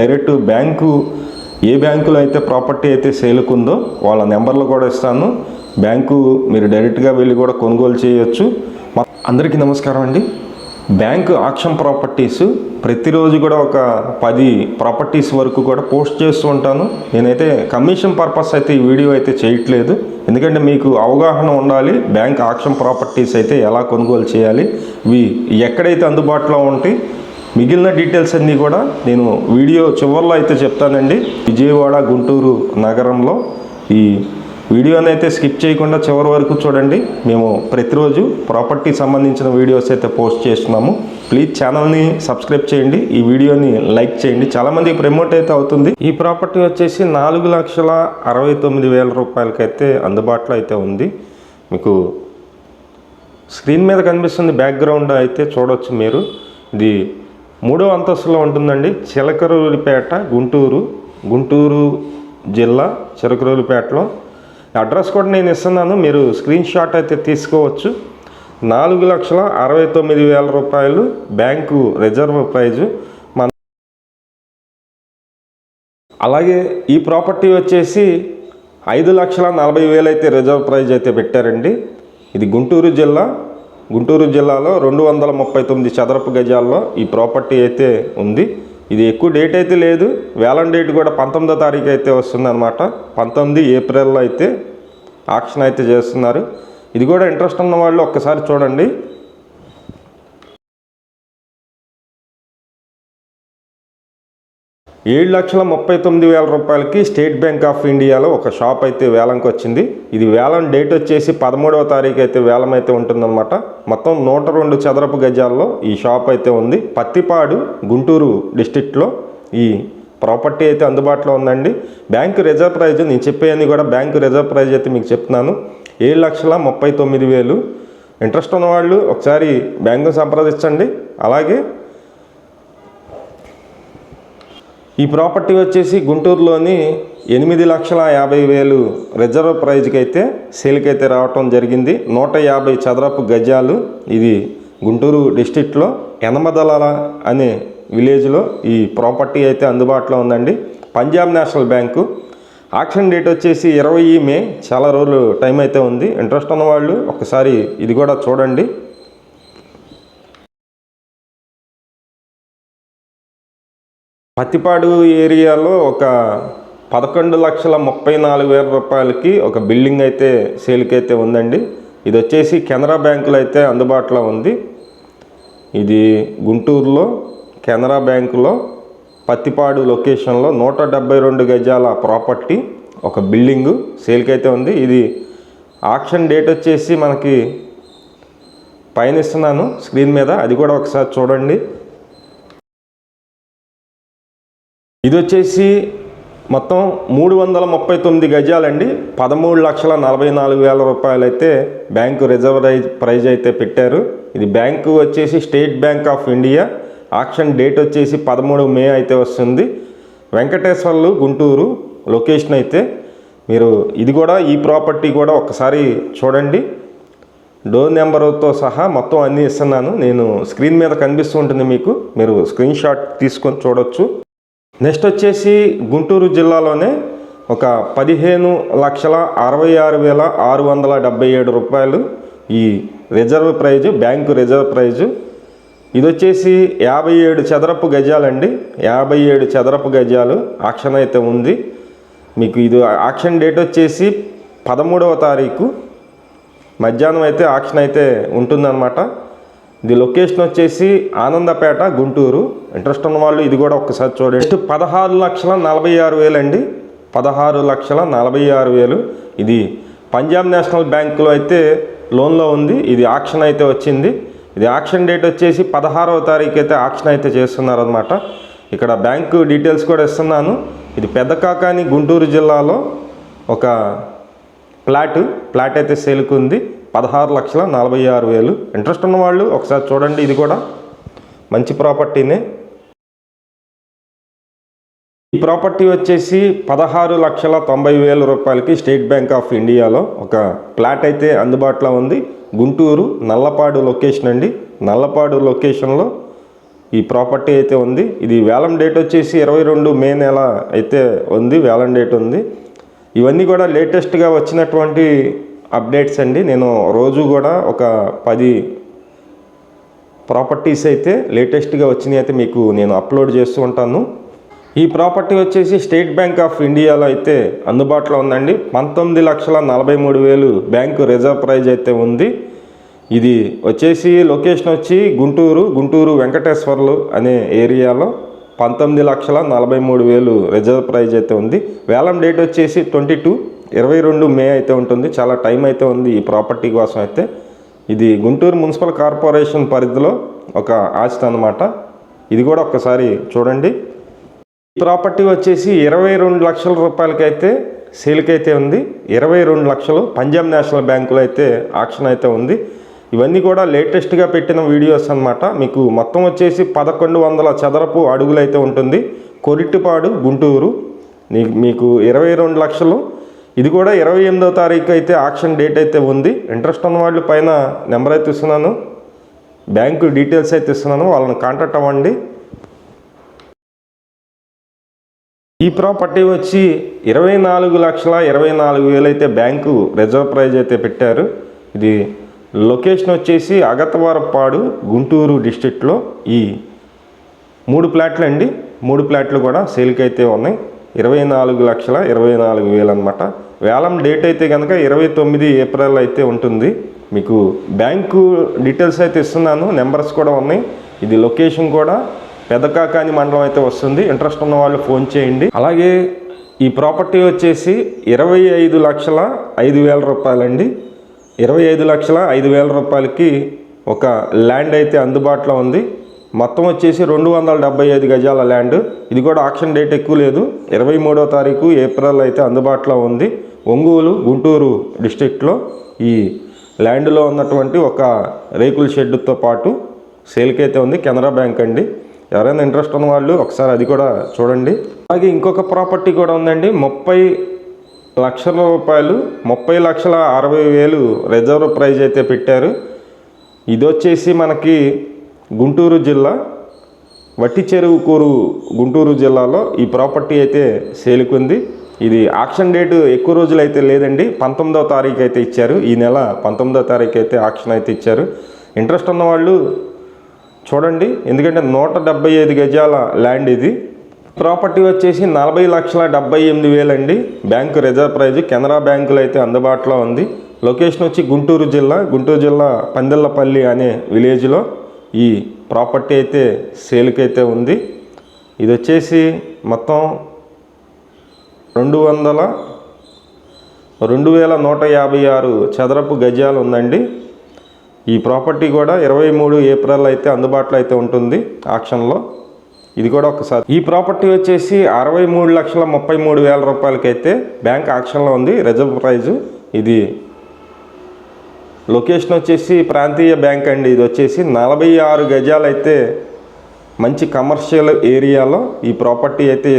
Direct bank ఏ బ్యాంకులో అయితే property అయితే సేలుకుందో వాళ్ళ నెంబర్లు కూడా ఇస్తాను. బ్యాంకు మీరు డైరెక్ట్గా వెళ్ళి కూడా కొనుగోలు చేయొచ్చు. అందరికీ నమస్కారం అండి. బ్యాంకు ఆక్షన్ ప్రాపర్టీస్ ప్రతిరోజు కూడా ఒక పది ప్రాపర్టీస్ వరకు కూడా పోస్ట్ చేస్తూ ఉంటాను. నేనైతే కమిషన్ పర్పస్ అయితే ఈ వీడియో అయితే చేయట్లేదు. ఎందుకంటే మీకు అవగాహన ఉండాలి బ్యాంక్ ఆక్షన్ ప్రాపర్టీస్ అయితే ఎలా కొనుగోలు చేయాలి ఇవి ఎక్కడైతే అందుబాటులో ఉంటాయి మిగిలిన డీటెయిల్స్ అన్నీ కూడా నేను వీడియో చివరిలో అయితే చెప్తానండి. విజయవాడ గుంటూరు నగరంలో ఈ వీడియోని అయితే స్కిప్ చేయకుండా చివరి వరకు చూడండి. మేము ప్రతిరోజు ప్రాపర్టీ సంబంధించిన వీడియోస్ అయితే పోస్ట్ చేస్తున్నాము. ప్లీజ్ ఛానల్ని సబ్స్క్రైబ్ చేయండి. ఈ వీడియోని లైక్ చేయండి. చాలామంది ప్రమోట్ అయితే అవుతుంది. ఈ ప్రాపర్టీ వచ్చేసి నాలుగు లక్షల అరవై తొమ్మిది వేల రూపాయలకైతే అందుబాటులో అయితే ఉంది. మీకు స్క్రీన్ మీద కనిపిస్తుంది బ్యాక్గ్రౌండ్ అయితే చూడవచ్చు మీరు. ఇది మూడో అంతస్తులో ఉంటుందండి చిలకరూరిపేట గుంటూరు. గుంటూరు జిల్లా చిలకరూలిపేటలో. అడ్రస్ కూడా నేను ఇస్తున్నాను మీరు స్క్రీన్ షాట్ అయితే తీసుకోవచ్చు. నాలుగు లక్షల అరవై తొమ్మిది వేల రూపాయలు బ్యాంకు రిజర్వ్ ప్రైజు. మన అలాగే ఈ ప్రాపర్టీ వచ్చేసి ఐదు లక్షల నలభై వేలు అయితే రిజర్వ్ ప్రైజ్ అయితే పెట్టారండి. ఇది గుంటూరు జిల్లా. గుంటూరు జిల్లాలో రెండు వందల ముప్పై తొమ్మిది చదరపు గజాల్లో ఈ ప్రాపర్టీ అయితే ఉంది. ఇది ఎక్కువ డేట్ అయితే లేదు. వేలం డేట్ కూడా పంతొమ్మిదో తారీఖు అయితే వస్తుంది అనమాట పంతొమ్మిది ఏప్రిల్లో అయితే ఆక్షన్ అయితే చేస్తున్నారు. ఇది కూడా ఇంట్రెస్ట్ ఉన్న వాళ్ళు ఒక్కసారి చూడండి. ఏడు లక్షల ముప్పై తొమ్మిది వేల రూపాయలకి స్టేట్ బ్యాంక్ ఆఫ్ ఇండియాలో ఒక షాప్ అయితే వేలంకి వచ్చింది ఇది వేలం డేట్ వచ్చేసి పదమూడవ తారీఖు అయితే వేలం అయితే ఉంటుందన్నమాట. మొత్తం నూట రెండు చదరపు గజాల్లో ఈ షాప్ అయితే ఉంది. పత్తిపాడు గుంటూరు డిస్టిక్లో ఈ ప్రాపర్టీ అయితే అందుబాటులో ఉందండి. బ్యాంకు రిజర్వ్ ప్రైజ్ నేను చెప్పేయని కూడా బ్యాంకు రిజర్వ్ ప్రైజ్ అయితే మీకు చెప్తున్నాను. ఏడు లక్షల ముప్పై తొమ్మిది వేలు. ఇంట్రెస్ట్ ఉన్నవాళ్ళు ఒకసారి బ్యాంకును సంప్రదించండి. అలాగే ఈ ప్రాపర్టీ వచ్చేసి గుంటూరులోని ఎనిమిది లక్షల యాభై వేలు రిజర్వ్ ప్రైజ్కి అయితే సేల్కి అయితే రావటం జరిగింది. నూట యాభై చదరపు గజాలు ఇది గుంటూరు డిస్టిక్లో ఎనమదల అనే విలేజ్లో ఈ ప్రాపర్టీ అయితే అందుబాటులో ఉందండి. Punjab National bank. Auction date వచ్చేసి ఇరవై మే. చాలా రోజులు టైం అయితే ఉంది. ఇంట్రెస్ట్ ఉన్న వాళ్ళు ఒకసారి ఇది కూడా చూడండి. పత్తిపాడు ఏరియాలో ఒక పదకొండు లక్షల ముప్పై నాలుగు వేల రూపాయలకి ఒక బిల్డింగ్ అయితే సేల్కి అయితే ఉందండి. ఇది వచ్చేసి కెనరా బ్యాంకులో అయితే అందుబాటులో ఉంది. ఇది గుంటూరులో కెనరా బ్యాంకులో పత్తిపాడు లొకేషన్లో నూట డెబ్బై రెండు గజాల ప్రాపర్టీ ఒక బిల్డింగు సేల్కి అయితే ఉంది. ఇది ఆక్షన్ డేట్ వచ్చేసి మనకి పైన ఇస్తున్నాను స్క్రీన్ మీద అది కూడా ఒకసారి చూడండి. ఇది వచ్చేసి మొత్తం మూడు వందల ముప్పై తొమ్మిది గజాలండి. పదమూడు లక్షల నలభై నాలుగు వేల రూపాయలు అయితే బ్యాంకు రిజర్వ్ ప్రైజ్ అయితే పెట్టారు. ఇది బ్యాంకు వచ్చేసి State Bank of India. Auction date వచ్చేసి పదమూడు మే అయితే వస్తుంది. వెంకటేశ్వర్లు గుంటూరు లొకేషన్ అయితే మీరు ఇది కూడా ఈ ప్రాపర్టీ కూడా ఒకసారి చూడండి. డోర్ నెంబర్తో సహా మొత్తం అన్నీ ఇస్తున్నాను. నేను స్క్రీన్ మీద కనిపిస్తూ ఉంటుంది మీకు. మీరు స్క్రీన్ షాట్ తీసుకొని చూడొచ్చు. నెక్స్ట్ వచ్చేసి గుంటూరు జిల్లాలోనే ఒక పదిహేను లక్షల అరవై ఆరు వేల ఆరు వందల డెబ్బై ఏడు రూపాయలు ఈ reserve price bank reserve price. ఇది వచ్చేసి యాభై ఏడు చదరపు గజాలండి. యాభై ఏడు చదరపు గజాలు ఆక్షన్ అయితే ఉంది. మీకు ఇది ఆక్షన్ డేట్ వచ్చేసి పదమూడవ తారీఖు. మధ్యాహ్నం అయితే ఆక్షన్ అయితే ఉంటుందన్నమాట. ఇది లొకేషన్ వచ్చేసి ఆనందపేట గుంటూరు. ఇంట్రెస్ట్ ఉన్న వాళ్ళు ఇది కూడా ఒక్కసారి చూడండి. నెక్స్ట్ పదహారు లక్షల నలభై ఆరు వేలు అండి. పదహారు లక్షల నలభై ఆరు వేలు. ఇది పంజాబ్ నేషనల్ బ్యాంకులో అయితే లోన్లో ఉంది. ఇది ఆక్షన్ అయితే వచ్చింది. ఇది ఆక్షన్ డేట్ వచ్చేసి పదహారవ తారీఖు అయితే ఆక్షన్ అయితే చేస్తున్నారు అనమాట ఇక్కడ బ్యాంకు డీటెయిల్స్ కూడా ఇస్తున్నాను. ఇది పెద్ద కాకాని గుంటూరు జిల్లాలో ఒక ప్లాట్ ప్లాట్ అయితే సేల్కి పదహారు లక్షల నలభై ఆరు వేలు. ఇంట్రెస్ట్ ఉన్న వాళ్ళు ఒకసారి చూడండి ఇది కూడా. మంచి ప్రాపర్టీనే. ఈ ప్రాపర్టీ వచ్చేసి పదహారు లక్షల తొంభై వేల రూపాయలకి స్టేట్ బ్యాంక్ ఆఫ్ ఇండియాలో ఒక ప్లాట్ అయితే అందుబాటులో ఉంది. గుంటూరు నల్లపాడు లొకేషన్ అండి. నల్లపాడు లొకేషన్లో ఈ ప్రాపర్టీ అయితే ఉంది. ఇది వేలం డేట్ వచ్చేసి ఇరవై రెండు మే నెల అయితే ఉంది వేలం డేట్ ఉంది. ఇవన్నీ కూడా లేటెస్ట్గా వచ్చినటువంటి అప్డేట్స్ అండి. నేను రోజు కూడా ఒక పది ప్రాపర్టీస్ అయితే లేటెస్ట్గా వచ్చినాయి అయితే మీకు నేను అప్లోడ్ చేస్తూ ఉంటాను. ఈ ప్రాపర్టీ వచ్చేసి స్టేట్ బ్యాంక్ ఆఫ్ ఇండియాలో అయితే అందుబాటులో ఉందండి. పంతొమ్మిది లక్షల నలభై మూడు వేలు బ్యాంకు రిజర్వ్ ప్రైజ్ అయితే ఉంది. ఇది వచ్చేసి లొకేషన్ వచ్చి గుంటూరు గుంటూరు వెంకటేశ్వర్లు అనే ఏరియాలో పంతొమ్మిది లక్షల నలభై మూడు వేలు రిజర్వ్ ప్రైజ్ అయితే ఉంది. వేలం డేట్ వచ్చేసి ట్వంటీ టూ. ఇరవై రెండు మే అయితే ఉంటుంది. చాలా టైం అయితే ఉంది ఈ ప్రాపర్టీ కోసం అయితే. ఇది గుంటూరు మున్సిపల్ కార్పొరేషన్ పరిధిలో ఒక ఆస్తి అన్నమాట. ఇది కూడా ఒక్కసారి చూడండి. ఈ ప్రాపర్టీ వచ్చేసి ఇరవై రెండు లక్షల రూపాయలకైతే సేల్కి అయితే ఉంది. ఇరవై రెండు లక్షలు పంజాబ్ నేషనల్ బ్యాంకులో అయితే ఆక్షన్ అయితే ఉంది. ఇవన్నీ కూడా లేటెస్ట్గా పెట్టిన వీడియోస్ అనమాట మీకు మొత్తం వచ్చేసి పదకొండు వందల చదరపు అడుగులు అయితే ఉంటుంది. కొరిటిపాడు గుంటూరు. మీకు ఇరవై రెండు లక్షలు ఇది కూడా ఇరవై ఎనిమిదో తారీఖు అయితే ఆక్షన్ డేట్ అయితే ఉంది. ఇంట్రెస్ట్ ఉన్న వాళ్ళు పైన నెంబర్ అయితే ఇస్తున్నాను. బ్యాంకు డీటెయిల్స్ అయితే ఇస్తున్నాను. వాళ్ళని కాంటాక్ట్ అవ్వండి. ఈ ప్రాపర్టీ వచ్చి ఇరవై నాలుగు లక్షల ఇరవై నాలుగు వేలు అయితే బ్యాంకు రిజర్వ్ ప్రైజ్ అయితే పెట్టారు. ఇది లొకేషన్ వచ్చేసి అగతవారపాడు గుంటూరు డిస్టిక్లో ఈ మూడు ప్లాట్లు అండి. మూడు ప్లాట్లు కూడా సేల్కి అయితే ఉన్నాయి. ఇరవై నాలుగు లక్షల ఇరవై నాలుగు వేలు అనమాట వేలం డేట్ అయితే కనుక ఇరవై తొమ్మిది ఏప్రిల్ అయితే ఉంటుంది. మీకు బ్యాంకు డీటెయిల్స్ అయితే ఇస్తున్నాను నెంబర్స్ కూడా ఉన్నాయి. ఇది లొకేషన్ కూడా పెదకాకాని మండలం అయితే వస్తుంది. ఇంట్రెస్ట్ ఉన్న వాళ్ళు ఫోన్ చేయండి. అలాగే ఈ ప్రాపర్టీ వచ్చేసి ఇరవై ఐదు లక్షల ఐదు వేల రూపాయలండి. ఇరవై ఐదు లక్షల ఐదు వేల రూపాయలకి ఒక ల్యాండ్ అయితే అందుబాటులో ఉంది. మొత్తం వచ్చేసి రెండు వందల డెబ్బై ఐదు గజాల ల్యాండ్. ఇది కూడా ఆక్షన్ డేట్ ఎక్కువ లేదు. ఇరవై మూడో తారీఖు ఏప్రిల్ అయితే అందుబాటులో ఉంది. ఒంగోలు గుంటూరు డిస్టిక్లో ఈ ల్యాండ్లో ఉన్నటువంటి ఒక రేకుల షెడ్తో పాటు సేల్కి అయితే ఉంది. కెనరా బ్యాంక్ అండి. ఎవరైనా ఇంట్రెస్ట్ ఉన్న వాళ్ళు ఒకసారి అది కూడా చూడండి. అలాగే ఇంకొక ప్రాపర్టీ కూడా ఉందండి. ముప్పై లక్షల రూపాయలు ముప్పై లక్షల అరవై వేలు రిజర్వ్ ప్రైజ్ అయితే పెట్టారు. ఇది వచ్చేసి మనకి గుంటూరు జిల్లా వట్టి గుంటూరు జిల్లాలో ఈ ప్రాపర్టీ అయితే సేలుకుంది. ఇది ఆక్షన్ డేట్ ఎక్కువ రోజులు అయితే లేదండి. పంతొమ్మిదవ తారీఖు అయితే ఇచ్చారు. ఈ నెల పంతొమ్మిదవ తారీఖు అయితే ఆక్షన్ అయితే ఇచ్చారు. ఇంట్రెస్ట్ ఉన్న వాళ్ళు చూడండి. ఎందుకంటే నూట డెబ్బై ఐదు గజాల ల్యాండ్ ఇది. ప్రాపర్టీ వచ్చేసి నలభై లక్షల డెబ్బై ఎనిమిది వేలండి. బ్యాంకు రిజర్వ్ ప్రైజ్ కెనరా బ్యాంకులో అయితే అందుబాటులో ఉంది. లొకేషన్ వచ్చి గుంటూరు జిల్లా గుంటూరు జిల్లా పందిళ్ళపల్లి అనే విలేజ్లో. ఈ ప్రాపర్టీ అయితే సేల్కి అయితే ఉంది. ఇది వచ్చేసి మొత్తం రెండు వందల రెండు వేల నూట యాభై ఆరు చదరపు గజాలు ఉందండి ఈ ప్రాపర్టీ కూడా ఇరవై మూడు ఏప్రిల్ అయితే అందుబాటులో అయితే ఉంటుంది ఆక్షన్లో. ఇది కూడా ఒకసారి. ఈ ప్రాపర్టీ వచ్చేసి అరవై మూడు లక్షల ముప్పై మూడు వేల రూపాయలకైతే బ్యాంక్ ఆక్షన్లో ఉంది. రిజర్వ్ ప్రైజు ఇది లొకేషన్ వచ్చేసి ప్రాంతీయ బ్యాంక్ అండి. ఇది వచ్చేసి నలభై ఆరు గజాలు అయితే మంచి కమర్షియల్ ఏరియాలో ఈ ప్రాపర్టీ అయితే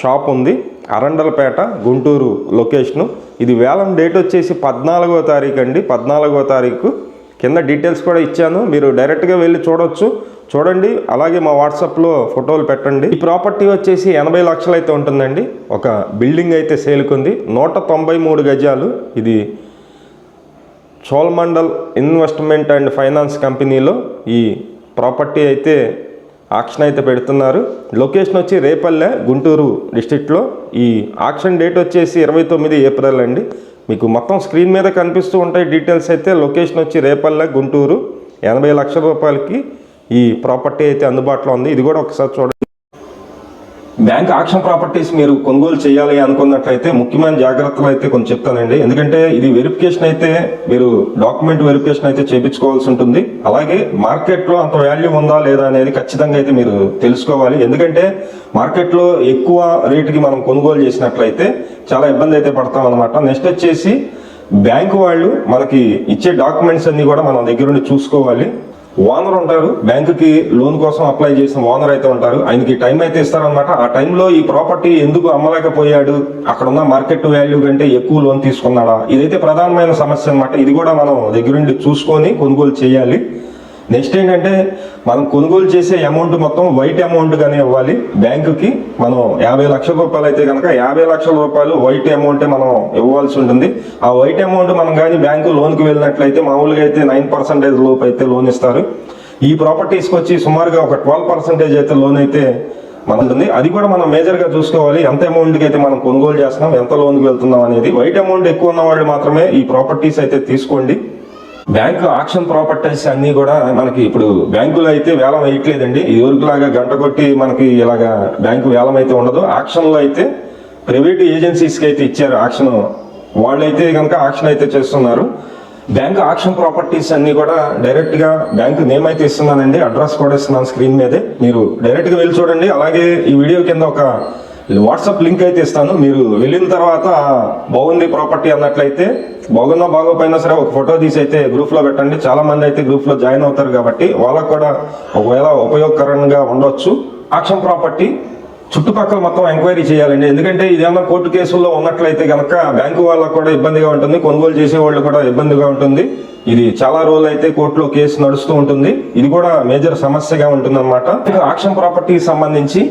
షాప్ ఉంది. అరండలపేట గుంటూరు లొకేషను. ఇది వేలం డేట్ వచ్చేసి పద్నాలుగో తారీఖు అండి. పద్నాలుగో తారీఖు. కింద డీటెయిల్స్ కూడా ఇచ్చాను. మీరు డైరెక్ట్గా వెళ్ళి చూడొచ్చు. చూడండి. అలాగే మా వాట్సాప్లో ఫోటోలు పెట్టండి. ఈ ప్రాపర్టీ వచ్చేసి ఎనభై లక్షలు అయితే ఉంటుందండి. ఒక బిల్డింగ్ అయితే సేలుకుంది నూట తొంభై మూడు గజాలు. ఇది చోల్మండల్ ఇన్వెస్ట్మెంట్ అండ్ ఫైనాన్స్ కంపెనీలో ఈ ప్రాపర్టీ అయితే ఆక్షన్ అయితే పెడుతున్నారు. లొకేషన్ వచ్చి రేపల్లె గుంటూరు డిస్టిక్లో ఈ ఆక్షన్ డేట్ వచ్చేసి ఇరవై తొమ్మిది ఏప్రిల్ అండి. మీకు మొత్తం స్క్రీన్ మీద కనిపిస్తూ ఉంటాయి డీటెయిల్స్ అయితే. లొకేషన్ వచ్చి రేపల్లె గుంటూరు. ఎనభై లక్షల రూపాయలకి ఈ ప్రాపర్టీ అయితే అందుబాటులో ఉంది. ఇది కూడా ఒకసారి చూడండి. బ్యాంక్ ఆక్షన్ ప్రాపర్టీస్ మీరు కొనుగోలు చేయాలి అనుకున్నట్లయితే ముఖ్యమైన జాగ్రత్తలు అయితే కొంచెం చెప్తానండి. ఎందుకంటే ఇది వెరిఫికేషన్ అయితే మీరు డాక్యుమెంట్ వెరిఫికేషన్ అయితే చేయించుకోవాల్సి ఉంటుంది. అలాగే మార్కెట్లో అంత వాల్యూ ఉందా లేదా అనేది ఖచ్చితంగా అయితే మీరు తెలుసుకోవాలి. ఎందుకంటే మార్కెట్లో ఎక్కువ రేటుకి మనం కొనుగోలు చేసినట్లయితే చాలా ఇబ్బంది అయితే పడతాం అనమాట నెక్స్ట్ వచ్చేసి బ్యాంకు వాళ్ళు మనకి ఇచ్చే డాక్యుమెంట్స్ అన్ని కూడా మనం దగ్గరుండి చూసుకోవాలి. ఓనర్ ఉంటారు బ్యాంకుకి లోన్ కోసం అప్లై చేసిన ఓనర్ అయితే ఉంటారు. ఆయనకి టైం అయితే ఇస్తారనమాట ఆ టైంలో ఈ ప్రాపర్టీ ఎందుకు అమ్మలేకపోయాడు? అక్కడ ఉన్న మార్కెట్ వాల్యూ కంటే ఎక్కువ లోన్ తీసుకున్నాడా? ఇదైతే ప్రధానమైన సమస్య అనమాట ఇది కూడా మనం దగ్గరుండి చూసుకొని కొనుగోలు చేయాలి. నెక్స్ట్ ఏంటంటే మనం కొనుగోలు చేసే అమౌంట్ మొత్తం వైట్ అమౌంట్ గానే ఇవ్వాలి. బ్యాంకుకి మనం యాభై లక్షల రూపాయలు అయితే కనుక యాభై లక్షల రూపాయలు వైట్ అమౌంటే మనం ఇవ్వాల్సి ఉంటుంది. ఆ వైట్ అమౌంట్ మనం కానీ బ్యాంకు లోన్కి వెళ్ళినట్లయితే మామూలుగా అయితే నైన్ పర్సెంటేజ్ లోపు అయితే లోన్ ఇస్తారు. ఈ ప్రాపర్టీస్కి వచ్చి సుమారుగా ఒక ట్వెల్వ్ పర్సెంటేజ్ అయితే లోన్ అయితే మన ఉంటుంది. అది కూడా మనం మేజర్గా చూసుకోవాలి. ఎంత అమౌంట్కి అయితే మనం కొనుగోలు చేస్తున్నాం ఎంత లోన్కి వెళ్తున్నాం అనేది. వైట్ అమౌంట్ ఎక్కువ ఉన్న వాళ్ళు మాత్రమే ఈ ప్రాపర్టీస్ అయితే తీసుకోండి. బ్యాంక్ ఆక్షన్ ప్రాపర్టీస్ అన్ని కూడా మనకి ఇప్పుడు బ్యాంకులో అయితే వేలం వేయట్లేదండి. ఈ లాగా గంట కొట్టి మనకి ఇలాగా బ్యాంకు వేలం అయితే ఉండదు. ఆక్షన్లో అయితే ప్రైవేట్ ఏజెన్సీస్కి అయితే ఇచ్చారు ఆక్షన్. వాళ్ళైతే కనుక ఆక్షన్ అయితే చేస్తున్నారు. బ్యాంక్ ఆక్షన్ ప్రాపర్టీస్ అన్ని కూడా డైరెక్ట్గా బ్యాంక్ నేమ్ అయితే ఇస్తున్నానండి. అడ్రస్ కూడా ఇస్తున్నాను స్క్రీన్ మీదే. మీరు డైరెక్ట్గా వెళ్ళి చూడండి. అలాగే ఈ వీడియో కింద ఒక వాట్సాప్ లింక్ అయితే ఇస్తాను. మీరు వెళ్ళిన తర్వాత బాగుంది ప్రాపర్టీ అన్నట్లయితే బాగున్నా బాగోపోయినా సరే ఒక ఫోటో తీసి అయితే గ్రూప్లో పెట్టండి. చాలా మంది అయితే గ్రూప్లో జాయిన్ అవుతారు కాబట్టి వాళ్ళకు కూడా ఒకవేళ ఉపయోగకరంగా ఉండొచ్చు. ఆక్షన్ ప్రాపర్టీ చుట్టుపక్కల మొత్తం ఎంక్వైరీ చేయాలండి. ఎందుకంటే ఇదేమన్నా కోర్టు కేసుల్లో ఉన్నట్లయితే కనుక బ్యాంకు వాళ్ళకు కూడా ఇబ్బందిగా ఉంటుంది. కొనుగోలు చేసే వాళ్ళు కూడా ఇబ్బందిగా ఉంటుంది. ఇది చాలా రోజులు అయితే కోర్టులో కేసు నడుస్తూ ఉంటుంది. ఇది కూడా మేజర్ సమస్యగా ఉంటుంది అనమాట ఆక్షన్ ప్రాపర్టీకి సంబంధించి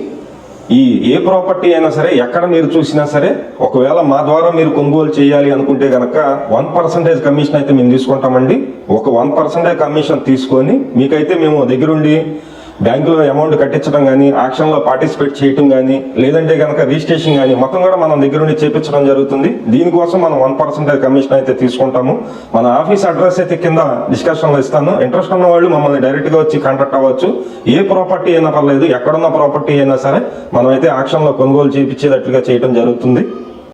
ఈ ఏ ప్రాపర్టీ అయినా సరే ఎక్కడ మీరు చూసినా సరే ఒకవేళ మా ద్వారా మీరు కొనుగోలు చేయాలి అనుకుంటే కనుక వన్ పర్సెంటేజ్ కమిషన్ అయితే మేము తీసుకుంటామండి. ఒక వన్ పర్సెంటేజ్ కమిషన్ తీసుకొని మీకైతే మేము దగ్గరుండి బ్యాంకులో అమౌంట్ కట్టించడం కానీ ఆక్షన్లో పార్టిసిపేట్ చేయటం కానీ లేదంటే కనుక రిజిస్ట్రేషన్ కానీ మొత్తం కూడా మనం దగ్గరుండి చేపించడం జరుగుతుంది. దీనికోసం మనం వన్ పర్సెంటేజ్ కమిషన్ అయితే తీసుకుంటాము. మన ఆఫీస్ అడ్రస్ అయితే కింద డిస్కషన్లో ఇస్తాను. ఇంట్రెస్ట్ ఉన్న వాళ్ళు మమ్మల్ని డైరెక్ట్గా వచ్చి కాంటాక్ట్ అవ్వచ్చు. ఏ ప్రాపర్టీ అయినా పర్లేదు ఎక్కడున్న ప్రాపర్టీ అయినా సరే మనమైతే ఆక్షన్లో కొనుగోలు చేయించేటట్లుగా చేయడం జరుగుతుంది.